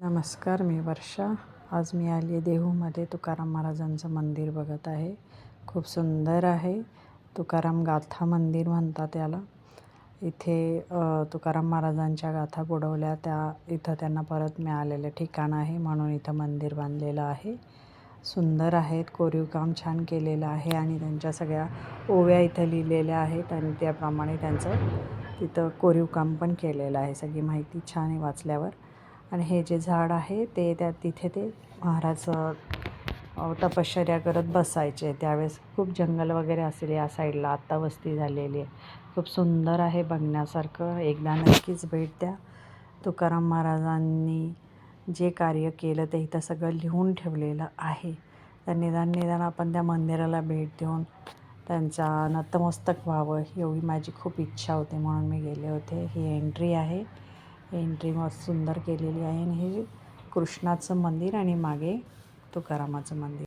नमस्कार मी वर्षा. आज मी आली आहे देहूमध्ये. तुकाराम महाराजांचं मंदिर बघत आहे. खूप सुंदर आहे. तुकाराम गाथा मंदिर म्हणतात याला. इथे तुकाराम महाराजांच्या गाथा बुडवल्या. त्या इथं त्यांना परत मिळालेलं ठिकाण आहे. म्हणून इथं मंदिर बांधलेलं आहे. सुंदर आहेत. कोरीव काम छान केलेलं आहे आणि त्यांच्या सगळ्या ओव्या इथं लिहिलेल्या आहेत आणि त्याप्रमाणे त्यांचं तिथं कोरीव काम पण केलेलं आहे. सगळी माहिती छान आहे वाचल्यावर. आणि हे जे झाड आहे ते त्या तिथे ते महाराज तपश्चर्या करत बसायचे. त्यावेळेस खूप जंगल वगैरे असेल या साईडला. आत्ता वस्ती झालेली आहे. खूप सुंदर आहे बघण्यासारखं. एकदा नक्कीच भेट द्या. तुकाराम महाराजांनी जे कार्य केलं ते इथं सगळं लिहून ठेवलेलं आहे. तर निदान निदान आपण त्या मंदिराला भेट देऊन त्यांचा नतमस्तक व्हावं एवढी माझी खूप इच्छा होती म्हणून मी गेले होते. ही एंट्री आहे. एंट्री मस्त सुंदर केलेली आहे आणि हे कृष्णाचं मंदिर आणि मागे तुकारामाचं मंदिर.